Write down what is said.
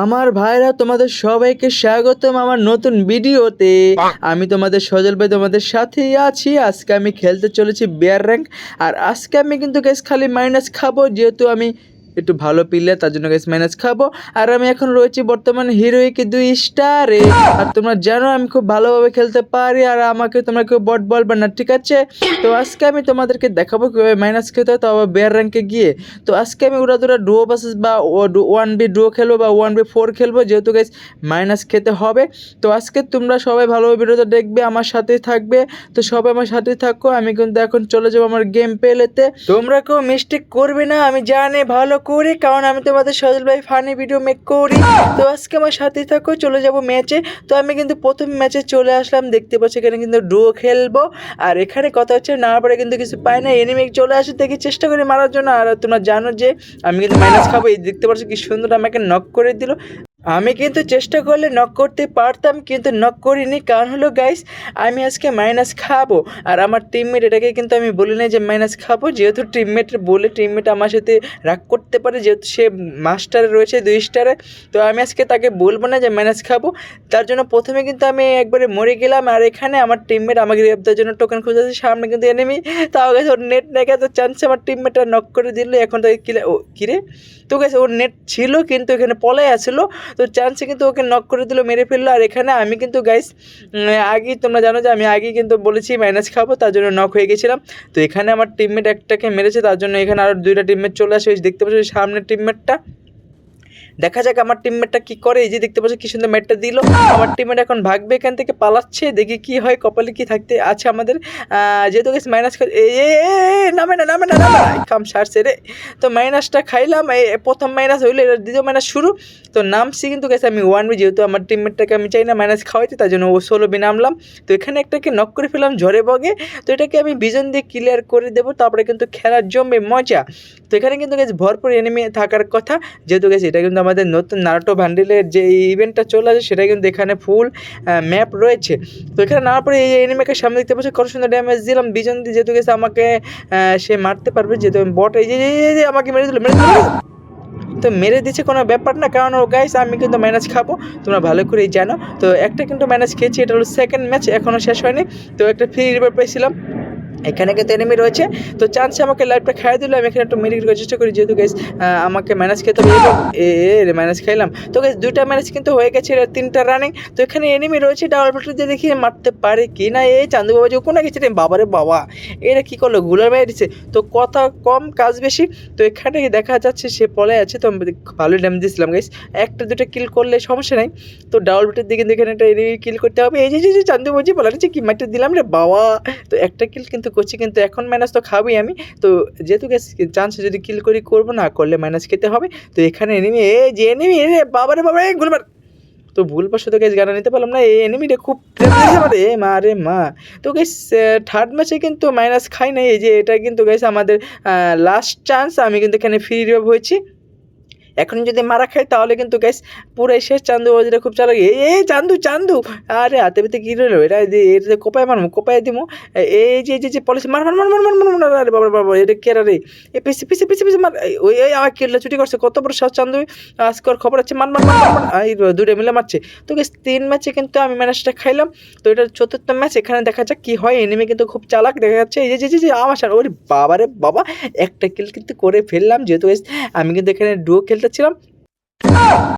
আমার ভাইরা তোমাদের সবাইকে স্বাগতম আমার নতুন ভিডিওতে। আমি তোমাদের সজল ভাই তোমাদের সাথেই আছি। আজকে আমি খেলতে চলেছি বিয়ার র্যাঙ্ক আর আজকে আমি কিন্তু গ্যাস খালি মাইনাস খাব যেহেতু আমি একটু ভালো পিলে তার জন্য গ্যাস মাইনাস খাব। আর আমি এখন রয়েছি বর্তমান হিরোইকে দুই স্টারে। আর তোমরা জানো আমি খুব ভালোভাবে খেলতে পারি, আর আমাকে তোমরা কেউ বট বলবে না, ঠিক আছে? তো আজকে আমি তোমাদেরকে দেখাবো কীভাবে মাইনাস খেতে হয়, তো আবার বেয়ার র্যাঙ্কে গিয়ে। তো আজকে আমি ওরা দুরা ডুয়ো বাসেস বা ওয়ান বি ডুয়ো খেলব বা ওয়ান বি ফোর খেলব, যেহেতু গাইস মাইনাস খেতে হবে। তো আজকে তোমরা সবাই ভালোভাবে ভিডিওটা দেখবে, আমার সাথেই থাকবে। তো সবাই আমার সাথেই থাকো, আমি কিন্তু এখন চলে যাব আমার গেম পেলেতে। তোমরা কেউ মিস্টেক করবে না, আমি জানি, ভালো করে, কারণ আমি তোমাদের সজল ভাই ফানি ভিডিও মেক করি। তো আজকে আমার সাথে থাকো, চলে যাব ম্যাচে। তো আমি কিন্তু প্রথম ম্যাচে চলে আসলাম, দেখতে পাচ্ছি এখানে কিন্তু ডো খেলব। আর এখানে কথা হচ্ছে, না পরে কিন্তু কিছু পাই না এনিমি চলে আসে, দেখি চেষ্টা করি মারার জন্য। আর তোমরা জানো যে, আমি কিন্তু মাইনাস খাব, এই দেখতে পাচ্ছি কি সুন্দর আমাকে নক করে দিল। আমি কিন্তু চেষ্টা করলে নক করতে পারতাম, কিন্তু নক করিনি। কারণ হলো গাইস আমি আজকে মাইনাস খাব। আর আমার টিমমেট এটাকে কিন্তু আমি বলি না যে মাইনাস খাব। যেহেতু টিমমেট বলে টিমমেট আমার সাথে রাগ করতে পারে, যেহেতু সে মাস্টারে রয়েছে দুই স্টারে তো আমি আজকে তাকে বলব না যে মাইনাস খাব। তার জন্য প্রথমে কিন্তু আমি একবারে মরে গেলাম। আর এখানে আমার টিমমেট আমাকে রেপদার জন্য টোকেন খুঁজেছে সামনে কিন্তু এনেমি তাও গেছে ওর নেট নেগে তো চান্সে আমার টিমমেটটা নক করে দিল। এখন কিলে ও কিরে? তো গেছে ওর নেট ছিল, কিন্তু এখানে পলাই আসলো। তো চান্সে কিন্তু ওকে নক করে দিল, মেরে ফেলল। আর এখানে আমি কিন্তু গাইস আগেই তোমরা জানো যে আমি আগেই কিন্তু বলেছি মাইনাস খাব তার জন্য নক হয়ে গেছিলাম। তো এখানে আমার টিমমেট একটাকে মেরেছে, তার জন্য এখানে আরও দুইটা টিমমেট চলে আসে। দেখতে পাচ্ছি সামনের টিমমেটটা দেখা যাক আমার টিমমেটটা কি করে। এই যে দেখতে পাচ্ছ কি সুন্দর ম্যাটটা দিল। আমার টিমমেট এখন ভাগবে, এখান থেকে পালাচ্ছে, দেখি কি হয়, কপালে কি থাকতে আছে আমাদের। যেহেতু গেছে মাইনাস নামে না নামে না নামে না। কাম সারছে রে। তো মাইনাসটা খাইলাম প্রথম মাইনাস হইল এটা দ্বিতীয় মাইনাস শুরু। তো নামছি কিন্তু গেছে আমি ওয়ান বি যেহেতু আমার টিমমেটটাকে আমি চাই না মাইনাস খাওয়াইতে, তার জন্য ও ষোলো বি নামলাম। তো এখানে একটাকে নক করে ফেলাম ঝরে বগে। তো এটাকে আমি বিজন দিয়ে ক্লিয়ার করে দেবো, তারপরে কিন্তু খেলার জমবে, মজা। তো এখানে কিন্তু গেছে ভরপুর এনিমি থাকার কথা। যেহেতু গেছে এটা কিন্তু আমাদের নতুন নারটো ভান্ডিলের যে ইভেন্টটা চলে আসে, সেটা কিন্তু এখানে ফুল ম্যাপ রয়েছে। তো এখানে নামার পরে এই এনিমিকে সামনে দেখতে পাচ্ছি, কত সুন্দর ড্যামেজ দিলাম। বিজন দিয়ে যেহেতু গেছে, আমাকে সে মারতে পারবে, যেহেতু বট এই যে আমাকে মেরে দিল মেরে দিল। তো মেরে দিচ্ছে কোনো ব্যাপার না, কারণ, ও গাইস আমি কিন্তু ম্যানেজ খাব, তোমরা ভালো করেই জানো। তো একটা কিন্তু ম্যানেজ খেয়েছি, এটা হলো সেকেন্ড ম্যাচ এখনও শেষ হয়নি। তো একটা ফ্রি রিভার পেয়েছিলাম। এখানে কিন্তু এনিমি রয়েছে। তো চান্সে আমাকে লাইফটা খাইয়ে দিল আমি এখানে একটু মেডিকেট করার চেষ্টা করি। যেহেতু গাইস আমাকে ম্যানেজ খেতে হবে। এ রে ম্যানেজ খাইলাম তো গাইস দুইটা ম্যানেজ কিন্তু হয়ে গেছে তিনটা রানিং তো এখানে এনিমি রয়েছে ডাবল প্লেট দিয়ে দেখি মারতে পারে কি না? এই চান্দু বাবা যে কোনো গেছে রে বাবারে বাবা। এরা কী করল? গুলার মেরে দিচ্ছে তো কথা কম কাজ বেশি। তো এখানে দেখা যাচ্ছে সে পলে আছে। তো আমি ভালোই ড্যামেজ দিয়েছিলাম গাইস একটা দুটো কিল করলে সমস্যা নাই। তো ডাবল প্লেটের দিকে এখানে একটা এনিমি কিল করতে হবে। এই যে চান্দু বাজি বলা যে কি? মারতে দিলাম রে বাবা। তো একটা কিল কিন্তু করছি, কিন্তু এখন মাইনাস তো খাবই আমি। তো যেহেতু চান্স যদি কিল করি, করব না, করলে মাইনাস খেতে হবে। তো এখানে এনিমি এ যে এনিমি রে বাবারে বাবা এ গুলবার তো ভুল বসত গেছ গানা নিতে পারলাম না, এই এনিমিটা খুব এ মা রে, মা। তো গেস থার্ড ম্যাচে কিন্তু মাইনাস খাই নাই, এই যে এটা কিন্তু গেছে আমাদের লাস্ট চান্স আমি কিন্তু এখানে ফ্রি রিভাইভ হয়েছি। এখন যদি মারা খায় তাহলে কিন্তু গ্যাস পুরো শেষ চান্দু যেটা খুব চালাক এ চান্দু চান্দু আরে হাতে পেতে কী রইল এটা এটা কোপায় মারমো কোপায় দিব এই যে যে যে পলিসি মার মার মার মার মার মার মার আরে বাবা বাবা এটা কে রে এ পিছে পিছে পিছে পিছে মার ওই ওই আমার কেটলে ছুটি করছে কত বড় শেষ চান্দু আজকর খবর আছে মার মার মার মার দুটো মিলে মারছে তো গ্যাস তিন ম্যাচে কিন্তু আমি ম্যাচটা খাইলাম তো এটা চতুর্থ ম্যাচ এখানে দেখা যাক কী হয় এনিমি কিন্তু খুব চালাক দেখা যাচ্ছে এই যে যে যে আমার ওর বাবারে বাবা একটা কিল কিন্তু করে ফেললাম যেহেতু আমি কিন্তু এখানে ডুয়ো খেল খেলতেছিলাম।